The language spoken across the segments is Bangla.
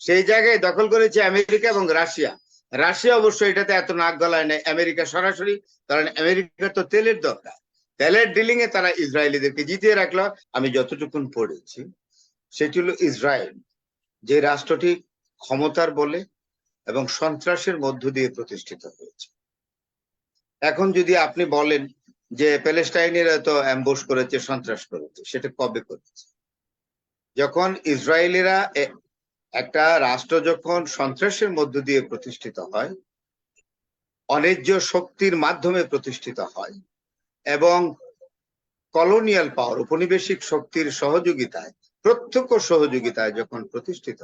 সেই জায়গায় দখল করেছে আমেরিকা এবং রাশিয়া। রাশিয়া অবশ্য এটাতে এত নাক গলায় নেই। আমেরিকা সরাসরি, কারণ আমেরিকার তো তেলের দরকার। তেলের ডিলিং এ তারা ইসরায়েলিদেরকে জিতিয়ে রাখল। আমি যতটুকুন পড়েছি, সেটি হলো ইসরায়েল, যে রাষ্ট্রটি ক্ষমতার বলে এবং সন্ত্রাসের মধ্য দিয়ে প্রতিষ্ঠিত হয়েছে। এখন যদি আপনি বলেন যে প্যালেস্টাইনিরা তো অ্যাম্বোস করেছে, সন্ত্রাস করেছে, সেটা কবে করেছে? যখন ইসরায়েলিরা একটা রাষ্ট্র যখন সন্ত্রাসের মধ্য দিয়ে প্রতিষ্ঠিত হয় অন্যায্য শক্তির মাধ্যমে প্রতিষ্ঠিত হয় এবং কলোনিয়াল পাওয়ার উপনিবেশিক শক্তির সহযোগিতায়, প্রত্যক্ষ সহযোগিতায় যখন প্রতিষ্ঠিত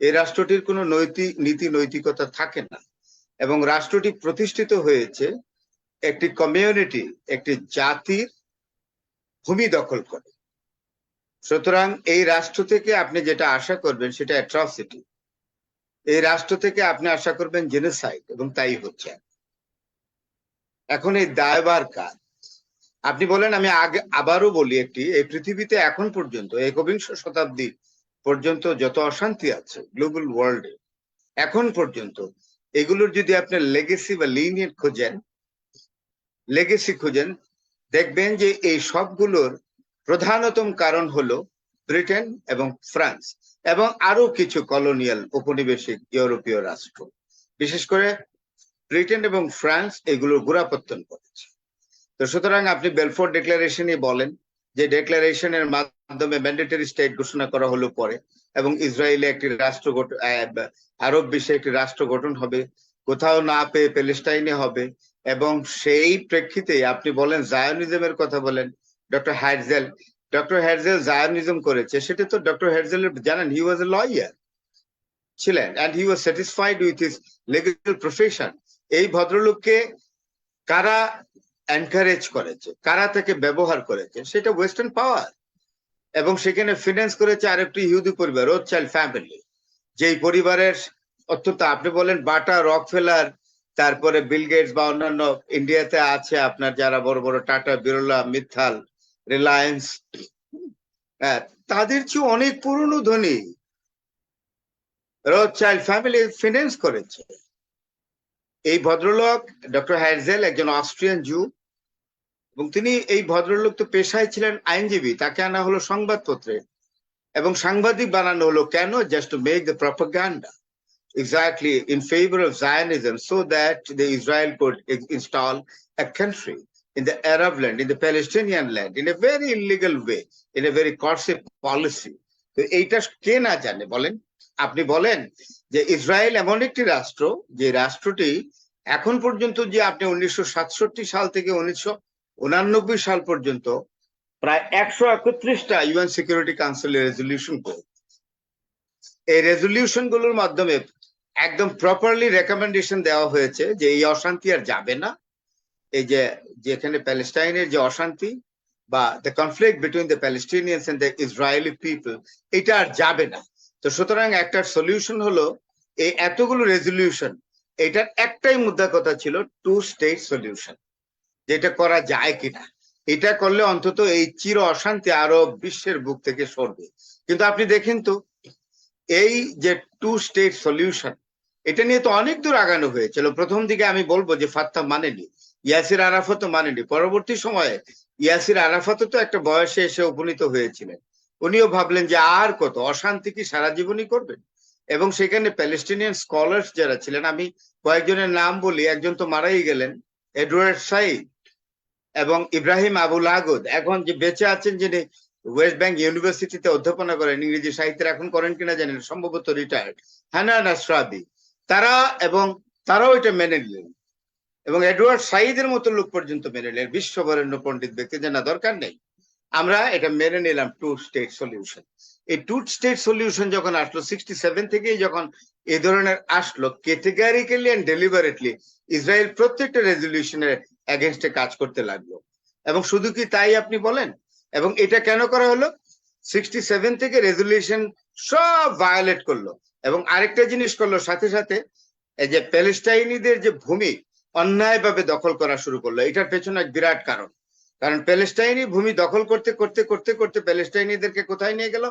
এই রাষ্ট্রটির কোনো নৈতিক নীতি নৈতিকতা থাকে না এবং রাষ্ট্রটি প্রতিষ্ঠিত হয়েছে একটি কমিউনিটি একটি জাতির ভূমি দখল করে। সুতরাং এই রাষ্ট্র থেকে আপনি যেটা আশা করবেন সেটা অ্যাট্রসিটি এই রাষ্ট্র থেকে আপনি আশা করবেন জেনোসাইড এবং তাই হচ্ছে। এখন এই দায়বার কাজ আপনি বলেন, আমি আগে আবারও বলি একটি, এই পৃথিবীতে এখন পর্যন্ত একবিংশ শতাব্দী পর্যন্ত যত অশান্তি আছে গ্লোবাল ওয়ার্ল্ডে এখন পর্যন্ত এগুলোর যদি আপনি লেগেসি বা লিনিয়েট খোঁজেন লেগেসি খোঁজেন, দেখবেন যে এই সবগুলোর প্রধানতম কারণ হলো ব্রিটেন এবং ফ্রান্স এবং আরও কিছু কলোনিয়াল উপনিবেশিক ইউরোপীয় রাষ্ট্র। বিশেষ করে ব্রিটেন এবং ফ্রান্স এগুলোর গোড়াপত্তন করেছে। তো সুতরাং আপনি বেলফোর্ড ডিক্লারেশনই বলেন যে ডিক্লারেশনের মাধ্যমে ম্যান্ডেটরি স্টেট ঘোষণা করা হলো পরে এবং ইসরায়েলে একটি রাষ্ট্র আরব বিশ্বে একটি রাষ্ট্র গঠন হবে, কোথাও না পেয়ে প্যালেস্টাইনে হবে এবং সেই প্রেক্ষিতে আপনি বলেন জায়নিজমের কথা বলেন doctor Herzl doctor Herzl Zionism করেছে, সেটা তো ডক্টর হ্যাডজেলের জানেন হি ওয়াজ এ লয়ার ছিলেন and he was satisfied with his legal profession এই ভদ্রলোককে কারা এনকারেজ করেছে, কারা থেকে ব্যবহার করেছে, সেটা ওয়েস্টার্ন পাওয়ার এবং সেখানে ফিনান্স করেছে আরেকটি ইহুদি পরিবার রোড চাইল্ড ফ্যামিলি যেই পরিবারের অত্যন্ত, আপনি বলেন, বাটা রক ফেলার তারপরে বিল গেটস বা অন্যান্য ইন্ডিয়াতে আছে আপনার যারা বড় বড় টাটা বিরলা মিথাল রিলায়েন্স হ্যাঁ তাদের চেয়ে অনেক পুরনো ধনী রোড চাইল্ড ফ্যামিলি ফিনান্স করেছে। এই ভদ্রলোক ডক্টর হ্যারজেল একজন অস্ট্রিয়ান জু এবং তিনি এই ভদ্রলোক তো পেশায় ছিলেন আইনজীবী, তাকে আনা হলো সংবাদপত্রে, এবং সাংবাদিক বানানো হলো কেন? Just to make the propaganda exactly in favor of Zionism, so that the Israel could install a country in the Arab land, in the Palestinian land, in a very illegal way, in a very coercive policy. তো এইটা কে না জানে বলেন? আপনি বলেন যে ইসরায়েল এমন একটি রাষ্ট্র যে রাষ্ট্রটি এখন পর্যন্ত যে আপনি উনিশশো সাতষট্টি সাল থেকে উনিশশো সাল পর্যন্ত প্রায় একশো একত্রিশটা ইউএন সিকিউরিটি কাউন্সিলের রেজলিউশন এই রেজলিউশনগুলোর মাধ্যমে একদম প্রপারলি রেকমেন্ডেশন দেওয়া হয়েছে যে এই অশান্তি আর যাবে না। এই যে যেখানে প্যালেস্টাইনের যে অশান্তি বা the conflict between the Palestinians and the Israeli people এটা আর যাবে না। তো সুতরাং একটা সলিউশন হলো এই এতগুলো রেজলিউশন এটার একটাই মুদ্রা কথা ছিল টু স্টেট সলিউশন যেটা করা যায় কিনা। এটা করলে অন্তত এই চির অশান্তি আরও বিশ্বের বুক থেকে সরবে। কিন্তু আপনি দেখেন তো, এই যে টু স্টেট সলিউশন এটা নিয়ে তো অনেক দূর আগানো হয়েছিল। প্রথম দিকে আমি বলব যে ফাত্তা মানেনি। ইয়াসির আরাফাতও মানেনি পরবর্তী সময়ে ইয়াসির আরাফাতও তো একটা বয়সে এসে উপনীত হয়েছিলেন। উনিও ভাবলেন যে আর কত, অশান্তি কি সারা জীবনই করবেন এবং সেখানে প্যালেস্টিনিয়ান স্কলার্স যারা ছিলেন, আমি কয়েকজনের নাম বলি, একজন তো মারাই গেলেন, এডওয়ার্ড সাইদ এবং ইব্রাহিম আবুল আগদ এখন যে বেঁচে আছেন যিনি ওয়েস্ট ব্যাংক ইউনিভার্সিটিতে অধ্যাপনা করেন, ইংরেজি সাহিত্যের এখন করেন কিনা জানেন সম্ভবত রিটায়ার্ড হানান আশরাবি তারা এবং তারাও এটা মেনে নিলেন। এবং এডওয়ার্ড সাইদের মতো লোক পর্যন্ত মেনে নিলেন। বিশ্ববরেণ্য পণ্ডিত ব্যক্তি জানা দরকার নেই। আমরা এটা মেনে নিলাম টু স্টেট সলিউশন। এই টু স্টেট সলিউশন যখন আসলো সিক্সটি সেভেন থেকেই যখন এই ধরনের আসলো ক্যাটেগারিক্যালি অ্যান্ড ডেলিভারেটলি ইসরায়েল প্রত্যেকটা রেজলিউশনের এগেনস্টে কাজ করতে লাগল। এবং শুধু কি তাই আপনি বলেন? এবং এটা কেন করা হলো? সিক্সটি সেভেন থেকে রেজলিউশন সব ভায়োলেট করল। এবং আরেকটা জিনিস করল, সাথে সাথে এই যে প্যালেস্টাইনিদের যে ভূমি অন্যায়ভাবে দখল করা শুরু করল। এটার পেছনে এক বিরাট কারণ। কারণ প্যালেস্টাইনি ভূমি দখল করতে করতে করতে করতে প্যালেস্টাইনিদেরকে কোথায় নিয়ে গেল?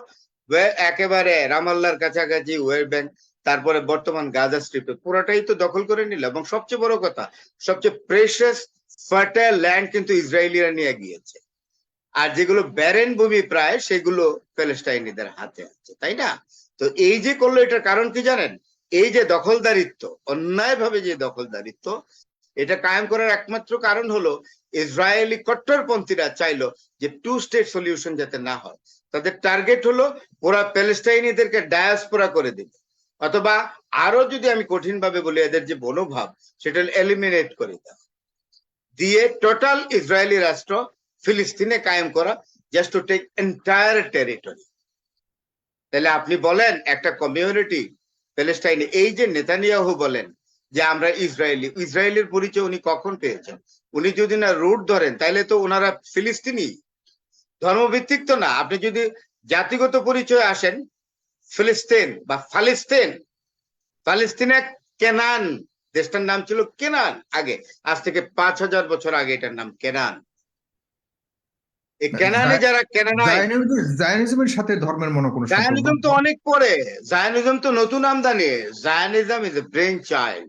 একেবারে রামাল্লার কাছাকাছি ওয়েস্ট ব্যাংক, তারপরে বর্তমান গাজা স্ট্রিপে। পুরোটাই তো দখল করে নিল এবং সবচেয়ে বড় কথা, সবচেয়ে প্রেশাস ফার্টাইল ল্যান্ড কিন্তু ইসরায়েলিরা নিয়ে গিয়েছে। আর যেগুলো ব্যারেন ভূমি প্রায়, সেগুলো প্যালেস্টাইনিদের হাতে আছে, তাই না? তো এই যে করল, এটার কারণ কি জানেন? এই যে দখলদারিত্ব, অন্যায়ভাবে যে দখলদারিত্ব এটা কায়েম করার একমাত্র কারণ হলো ইসরায়েলি কট্টরপন্থীরা চাইলো যে টু স্টেট সলিউশন যাতে না হয়। তাদের টার্গেট হলো ওরা প্যালেস্টাইনিদেরকে ডায়াসপোরা করে দিবে। অথবা আরও যদি আমি কঠিন ভাবে বলি এদের যে মনোভাব, সেটা এলিমিনেট করে দেওয়া। দিয়ে টোটাল ইসরায়েলি রাষ্ট্র ফিলিস্তিনে কায়েম করা just to take entire territory তাহলে আপনি বলেন একটা কমিউনিটি প্যালেস্টাইনে, এই যে নেতানিয়াহু বলেন যে আমরা ইসরায়েলি ইসরায়েলের পরিচয় উনি কখন পেয়েছেন? উনি যদি না রুট ধরেন তাহলে তো ওনারা ফিলিস্তিনি। ধর্মভিত্তিক তো না। আপনি যদি জাতিগত পরিচয় আসেন ফিলিস্তিন বা ফালিস্তিন ফালিস্তিনে কেনান। দেশটার নাম ছিল কেনান আগে। আজ থেকে পাঁচ হাজার বছর আগে এটার নাম কেনান। এই কেনানে যারা জায়নিজমের সাথে ধর্মের মনে কোনো জায়নিজম তো অনেক পরে। জায়নিজম তো নতুন আমদানি। Zionism is a brain child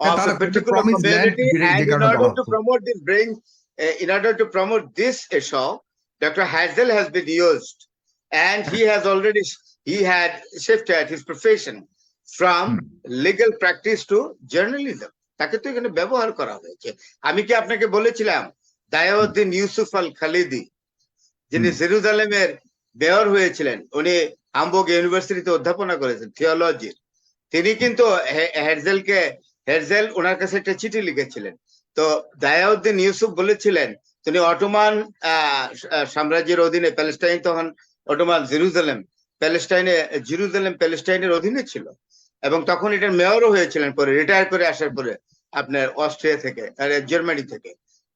of a particular community and in order to promote this brain uh, in order to promote this issue Dr. Hazel has been used and he has already he had shifted his profession from legal practice to journalism তাকে তো এখানে ব্যবহার করা হয়েছে আমি কি আপনাকে বলেছিলাম দায়াউদ্দিন ইউসুফ আল খালিদি যিনি। জেরুজালেমের মেয়র হয়েছিলেন উনি হামবুর্গ ইউনিভার্সিটিতে অধ্যাপনা করেছেন থিওলজির তিনি কিন্তু হে- হেরজেলকে হেরজেল ওনার কাছে একটা চিঠি লিখেছিলেন। তো দায়াউদ্দিন ইউসুফ বলেছিলেন তিনি অটোমান সাম্রাজ্যের অধীনে প্যালেস্টাইন তখন অটোমান জেরুজালেম প্যালেস্টাইনে জেরুজালেম প্যালেস্টাইনের অধীনে ছিল। এবং তখন এটার মেয়রও হয়েছিলেন পরে রিটায়ার করে আসার পরে আপনার অস্ট্রিয়া থেকে আর জার্মানি থেকে।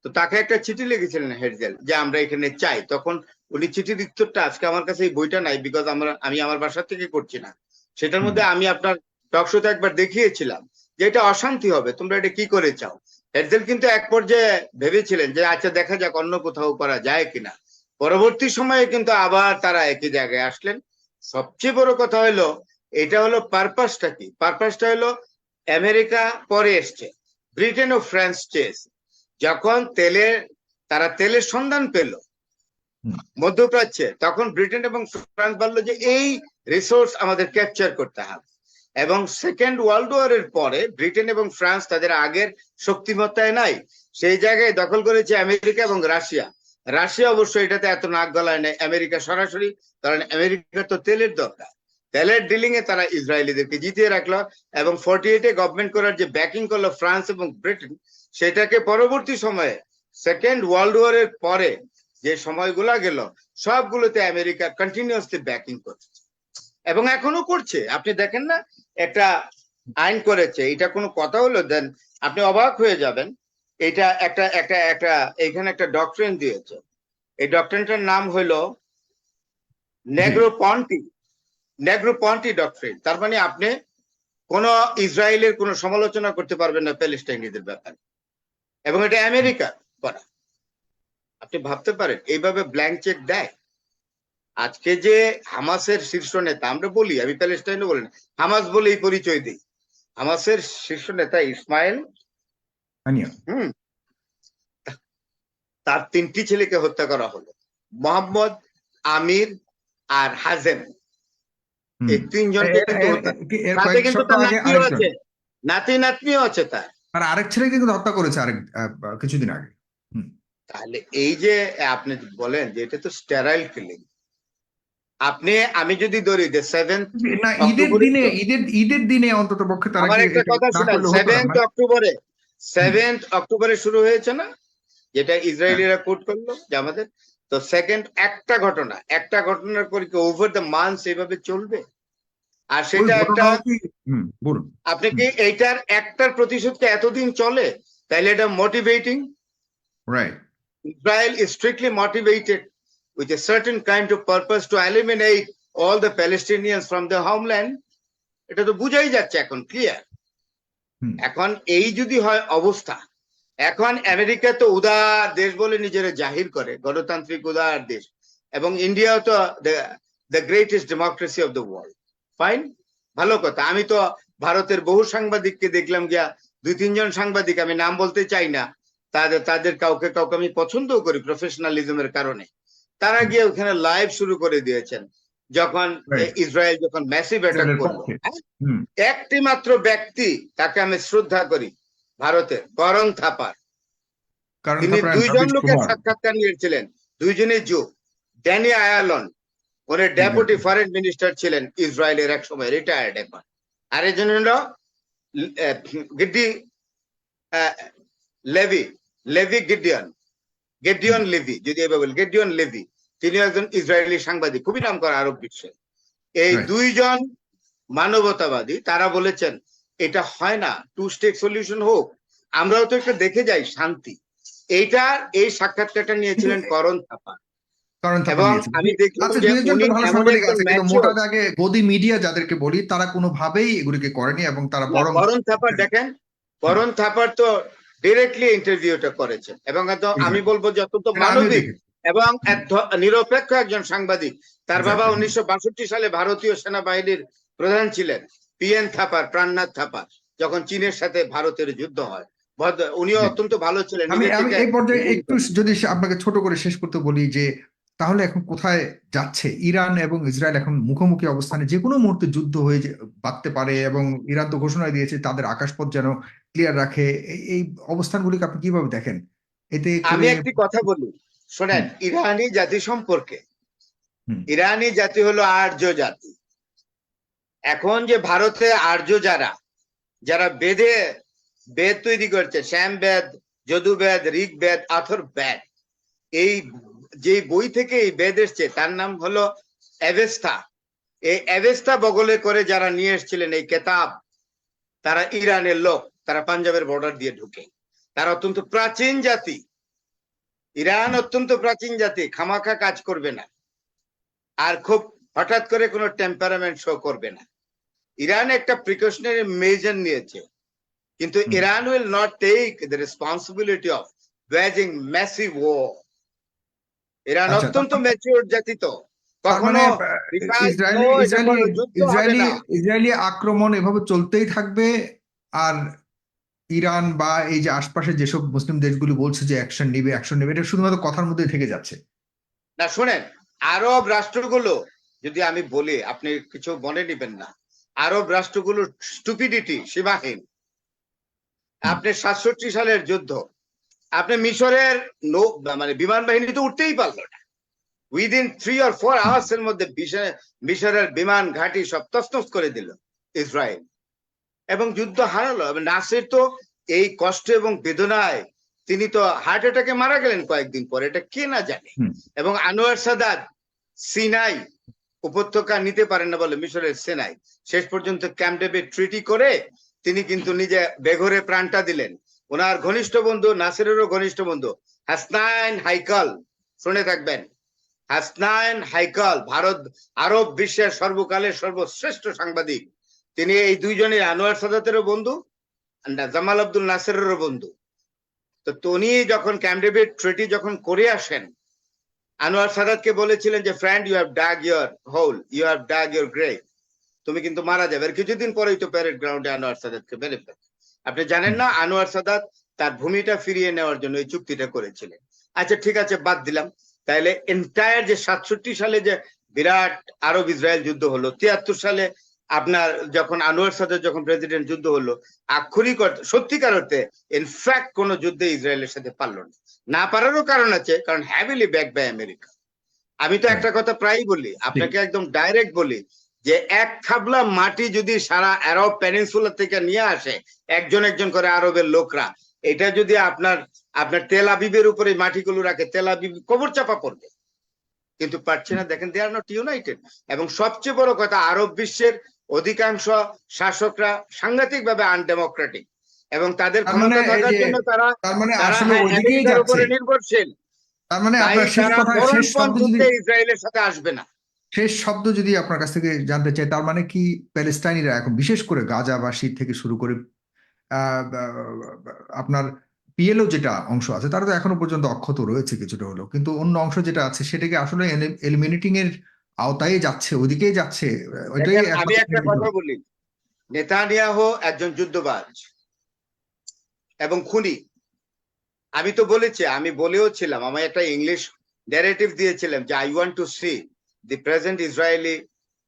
তো তাকে একটা চিঠি লিখেছিলেন হেরজেল যে আমরা এখানে চাই। তখন উনি চিঠির উত্তরটা আজকে আমার কাছে এই বইটা নাই বিকজ আমরা আমি আমার বাসা থেকে করছি না। সেটার মধ্যে আমি আপনার টকশোতে একবার দেখিয়েছিলাম। যে এটা অশান্তি হবে তোমরা এটা কি করে চাও? হেরজেল কিন্তু এক পর্যায়ে ভেবেছিলেন যে আচ্ছা দেখা যাক অন্য কোথাও করা যায় কিনা। পরবর্তী সময়ে কিন্তু আবার তারা একই জায়গায় আসলেন। সবচেয়ে বড় কথা হলো এটা হলো পারপাসটা কি? পারপাসটা হলো আমেরিকা পরে এসছে ব্রিটেন ও ফ্রান্স চেয়েছে যখন তেলের তারা তেলের সন্ধান পেল মধ্যপ্রাচ্যে তখন ব্রিটেন এবং ফ্রান্স বলল যে এই রিসোর্স আমাদের ক্যাপচার করতে হবে। এবং সেকেন্ড ওয়ার্ল্ড ওয়ারের পরে ব্রিটেন এবং ফ্রান্স তাদের আগের শক্তিমত্তায় নাই। সেই জায়গায় দখল করেছে আমেরিকা এবং রাশিয়া। রাশিয়া অবশ্য এটাতে এত নাক গলায় নেই। আমেরিকা সরাসরি, কারণ আমেরিকার তো তেলের দরকার। তেলের ডিলিং এ তারা ইসরায়েলিদেরকে জিতিয়ে রাখল এবং ফর্টি এইটে গভর্নমেন্ট করার যে ব্যাকিং করল ফ্রান্স এবং ব্রিটেন, সেটাকে পরবর্তী সময়ে সেকেন্ড ওয়ার্ল্ড ওয়ারের পরে যে সময়গুলা গেল, সবগুলোতে আমেরিকা কন্টিনিউয়াসলি ব্যাকিং করছে। এবং এখনও করছে। আপনি দেখেন না, একটা আইন করেছে। এটা কোনো কথা হলো দেন আপনি অবাক হয়ে যাবেন। এটা একটা একটা একটা, এখানে একটা ডক্টরেন দিয়েছে। এই ডক্ট্রেনটার নাম হলো নেগ্রোপন্টি নেগ্রোপন্টি ডক্ট্রেন তার মানে আপনি কোন ইসরায়েলের কোনো সমালোচনা করতে পারবেন না প্যালেস্টাইনিদের ব্যাপারে। এবং এটা আমেরিকা করা। আপনি ভাবতে পারেন, এইভাবে ব্ল্যাঙ্ক চেক দেয়। আজকে যে হামাসের শীর্ষ নেতা আমরা বলি আমি প্যালেস্টাইনও বলি না হামাস বলে এই পরিচয় দিই। হামাসের শীর্ষ নেতা ইসমাইল হুম তার তিনটি ছেলেকে হত্যা করা হলো। মোহাম্মদ আমির আর হাজেম। এই তিনজনকে কিন্তু তার নাতনিও আছে। নাতি নাতনিও আছে তার। আর আরেক ছেলেকে কিন্তু হত্যা করেছে আরেক কিছুদিন আগে। তাহলে এই যে আপনি বলেন যে এটা তো স্টেরাইল কিলিং। আপনি আমি যদি ধরি যে সেভেন না ঈদের দিনে ঈদের ঈদের দিনে অন্তত পক্ষে তারা আমার একটা কথা না শোনেন করলে হতো না? সেভেন্থ অক্টোবরে সেভেন্থ অক্টোবরে শুরু হয়েছে না? যেটা ইসরায়েলিরা কোট করল যে আমাদের। তো সেকেন্ড একটা ঘটনা একটা ঘটনার পর কি ওভার দ্য মান্থ এইভাবে চলবে? আর সেটা একটা আপনি কি এইটার একটার প্রতিশোধকে এতদিন চলে? তাইলে এটা motivating right is strictly motivated with a certain kind of purpose to eliminate all the Palestinians from their homeland. এটা তো বুঝাই যাচ্ছে এখন ক্লিয়ার। এখন এই যদি হয় অবস্থা এখন আমেরিকা তো উদার দেশ বলে নিজেরা জাহির করে গণতান্ত্রিক উদার দেশ এবং ইন্ডিয়াও তো the greatest democracy of the world fine ভালো কথা আমি তো ভারতের বহু সাংবাদিককে দেখলাম গিয়া দুই তিনজন সাংবাদিক আমি নাম বলতে চাই না তাদের তাদের কাউকে কাউকে আমি পছন্দও করি প্রফেশনালিজমের কারণে তারা গিয়ে ওখানে লাইভ শুরু করে দিয়েছেন। যখন ইসরায়েল যখন ম্যাসিভ অ্যাটাক করল। একটি মাত্র ব্যক্তি তাকে আমি শ্রদ্ধা করি ভারতের করণ থাপার। তিনি দুইজন লোকের সাক্ষাৎকার নিয়েছিলেন। দুইজনই জু। ড্যানি আয়ালন উনি ডেপুটি ফরেন মিনিস্টার ছিলেন ইসরায়েলের এক সময় রিটায়ার্ড এখন আর একজন হলো গিডি Levy Levy Gideon. Gideon Levy যদি এভাবে বলি গেডিয়ন লেভি তিনি একজন ইসরায়েলি সাংবাদিক খুবই নাম করা আরব বিশ্বে এই দুইজন মানবতাবাদী তারা বলেছেন এটা হয় না টু স্টেট সলিউশন হোক আমরাও তো একটু দেখে যাই শান্তি। এইটা এই সাক্ষাৎকারটা নিয়েছিলেন করণ থাপা। কারণ থাপা এবং আমি আচ্ছা গদি মিডিয়া যাদেরকে বলি তারা কোনোভাবেই এগুলিকে করেনি এবং তারা করণ থাপার দেখেন করণ থাপার তো ডিরেক্টলি ইন্টারভিউটা করেছেন। এবং আমি বলব যত অত্যন্ত মানবিক এবং নিরপেক্ষ একজন সাংবাদিক। তার বাবা উনিশশো বাষট্টি সালে ভারতীয় সেনাবাহিনীর প্রধান ছিলেন পিএন থাপার প্রাণনাথ থাপার যখন চীনের সাথে ভারতের যুদ্ধ হয়। উনি উনিও অত্যন্ত ভালো ছিলেন। আমি এই পর্যায়ে একটু যদি আপনাকে ছোট করে শেষ করতে বলি যে তাহলে এখন কোথায় যাচ্ছে? ইরান এবং ইসরায়েল এখন মুখোমুখি অবস্থানে যে কোনো মুহূর্তে যুদ্ধ হয়ে বাঁধতে পারে এবং ইরান তো ঘোষণা দিয়েছে তাদের আকাশপথ যেন ক্লিয়ার রাখে। এই- অবস্থানগুলিকে আপনি কীভাবে দেখেন? এতে আমি একটি কথা বলি। শোনেন ইরানি জাতি সম্পর্কে। ইরানি জাতি হলো আর্য জাতি। এখন যে ভারতে আর্য যারা যারা বেদে বেদ তৈরি করছে শ্যাম বেদ যদুবেদ ঋগ্বেদ আথর বেদ এই যে বই থেকে এই বেদ এসছে তার নাম হলো অ্যাভেস্তা এই অ্যাভেস্তা বগলে করে যারা নিয়ে এসেছিলেন এই কেতাব তারা ইরানের লোক তারা পাঞ্জাবের বর্ডার দিয়ে ঢুকে। তারা অত্যন্ত প্রাচীন জাতি। ইরান অত্যন্ত প্রাচীন জাতি খামাখা কাজ করবে না। আর খুব হঠাৎ করে কোনো টেম্পারামেন্ট শো করবে না। ইরান একটা প্রিকশনারি মেজার নিয়েছে। কিন্তু Iran will not take the responsibility of waging massive war Iran আচ্ছা, অত্যন্ত ম্যাচিওর জাতি তো মানে কখনো ইসরায়েলি ইসরায়েলি কোনো যুদ্ধ হবে ইসরায়েলি না।" ইসরায়েলি আক্রমণ এভাবে চলতেই থাকবে আর ইরান বা এই যে আশপাশে যেসব মুসলিম দেশগুলি বলছে যে অ্যাকশন নেবে অ্যাকশন নেবে এটা শুধুমাত্র কথার মধ্যে থেকে যাচ্ছে। না শুনেন আরব রাষ্ট্রগুলো যদি আমি বলি আপনি কিছু মনে নেবেন না। আরব রাষ্ট্রগুলোর স্টুপিডিটি সীমাহীন। আপনি সাতষট্টি সালের যুদ্ধ আপনি মিশরের নৌ মানে বিমান বাহিনী তো উঠতেই পারল না। Within three or four hours এর মধ্যে মিশরের বিমান ঘাঁটি সব তছনছ করে দিল ইসরায়েল। এবং যুদ্ধ হারালো। এবং নাসির তো এই কষ্ট এবং বেদনায় তিনি তো হার্ট অ্যাটাকে মারা গেলেন কয়েকদিন পরে। এটা কে না জানে? এবং আনোয়ার সাদাত সিনাই উপত্যকা নিতে পারেন না বলে মিশরের সেনাই। শেষ পর্যন্ত ক্যাম্প ট্রিটি করে তিনি কিন্তু নিজে বেঘরে প্রাণটা দিলেন। ওনার ঘনিষ্ঠ বন্ধু, নাসিরেরও ঘনিষ্ঠ বন্ধু, হাসনাইন হাইকাল। শুনে থাকবেন, হাসনাইন হাইকাল, ভারত, আরব বিশ্বের সর্বকালের সর্বশ্রেষ্ঠ সাংবাদিক। তিনি এই দুইজনের আনোয়ার সাদাতেরও বন্ধু জামাল আব্দুল নাসিরেরও বন্ধু। তো উনি যখন ক্যাম্প ডেভিড ট্রিটি যখন করে আসেন, আনোয়ার সাদাতকে বলেছিলেন যে friend you have dug your hole you have dug your grave তুমি কিন্তু মারা যাবে। আর কিছুদিন পরেই তো প্যারেড গ্রাউন্ডে আনোয়ার সাদাতকে মেরে ফেলে আপনি জানেন না আনোয়ার সাদাত তার ভূমিটা ফিরিয়ে নেওয়ার জন্য এই চুক্তিটা করেছিলেন। আচ্ছা ঠিক আছে বাদ দিলাম। তাইলে এন্টায়ার যে সাতষট্টি সালে যে বিরাট আরব ইসরায়েল যুদ্ধ হলো তিয়াত্তর সালে আপনার যখন আনোয়ার সাদাত যখন প্রেসিডেন্ট যুদ্ধ হলো আক্ষরিক অর্থে সত্যিকার অর্থে ইনফ্যাক্ট কোনো যুদ্ধে ইসরায়েলের সাথে পারল না। না পারারও কারণ আছে কারণ হ্যাভিলি ব্যাক বাই আমেরিকা আমি তো একটা কথা প্রায়ই বলি আপনাকে একদম ডাইরেক্ট বলি যে এক খাবলা মাটি যদি সারা আরব প্যানিনসুলা থেকে নিয়ে আসে একজন একজন করে আরবের লোকরা এটা যদি আপনার আপনার তেল আবিবের উপরে মাটিগুলো রাখে তেল আবিব কবর চাপা পড়বে। কিন্তু পারছে না দেখেন দে আর নট ইউনাইটেড এবং সবচেয়ে বড় কথা আরব বিশ্বের অধিকাংশ শাসকরা সাংঘাতিক ভাবে আনডেমোক্রেটিক এবং তাদের মানে ক্ষমতা থাকার জন্য তারা মানে আসলে ওইদিকেই যাচ্ছে। নির্ভরশীল। তার মানে ইসরায়েলের সাথে আসবে না। শেষ শব্দ যদি আপনার কাছ থেকে জানতে চাই তার মানে কি প্যালেস্টাইনিরা এখন বিশেষ করে গাজাবাসী থেকে শুরু করে আপনার পিএলও যেটা অংশ আছে তারা তো এখনও পর্যন্ত অক্ষত রয়েছে কিছুটা হলেও। কিন্তু অন্য অংশ যেটা আছে সেটাকে আসলে এলিমিনেটিং এর আওতায় যাচ্ছে ওদিকেই যাচ্ছে ওইটাই আমি একটা কথা বলি। নেতানিয়াহু একজন যুদ্ধবাজ এবং খুনি। আমি তো বলেছি আমি বলেও ছিলাম আমি একটা ইংলিশ ন্যারেটিভ দিয়েছিলাম যে I want to see the present Israeli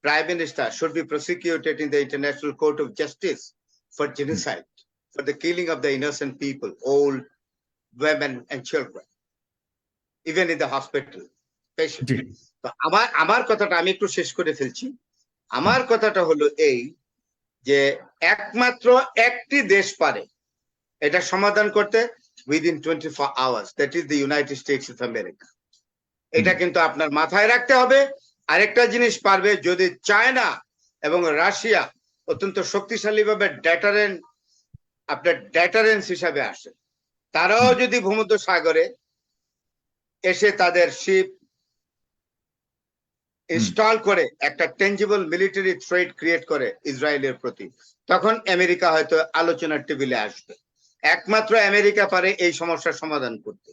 prime minister should be prosecuted in the International Court of Justice for genocide for the killing of the innocent people old women and children even in the hospital. আমার আমার কথাটা আমি একটু শেষ করে ফেলছি। আমার কথাটা হলো এই যে একমাত্র একটি দেশ পারে এটা সমাধান করতে within twenty four hours that is the United States of America এটা কিন্তু আপনার মাথায় রাখতে হবে আরেকটা জিনিস পারবে যদি চায়না এবং রাশিয়া অত্যন্ত শক্তিশালী ভাবে ডেটারেন আপনার ডেটারেন্স হিসাবে আসে তারাও যদি ভূমধ্য সাগরে এসে তাদের শিপ ইনস্টল করে একটা টেঞ্জিবল মিলিটারি থ্রেট ক্রিয়েট করে ইসরায়েলের প্রতি তখন আমেরিকা হয়তো আলোচনার টেবিলে আসবে। একমাত্র আমেরিকা পারে এই সমস্যার সমাধান করতে।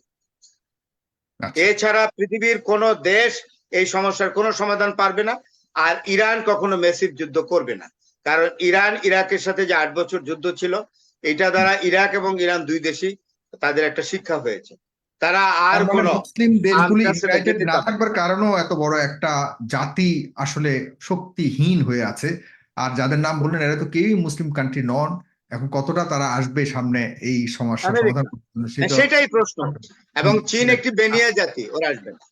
আচ্ছা। এছাড়া পৃথিবীর কোন দেশ এই সমস্যার কোনো সমাধান পারবে না। আর ইরান কখনো মেসিভ যুদ্ধ করবে না। কারণ ইরান ইরাকের সাথে যে আট বছর যুদ্ধ ছিল এটা দ্বারা ইরাক এবং ইরান দুই দেশই তাদের একটা শিক্ষা হয়েছে। তারা আর মানে মুসলিম দেশগুলি ইউনাইটেড না থাকবার কারণেও এত বড় একটা জাতি আসলে শক্তিহীন হয়ে আছে। আর যাদের নাম বললেন এরা তো কেউই মুসলিম কান্ট্রি নন। এখন কতটা তারা আসবে সামনে এই সমস্যার আমেরিকা। সমাধান সেটাই প্রশ্ন। এবং চীন একটি বেনিয়া জাতি ওরা আসবে না।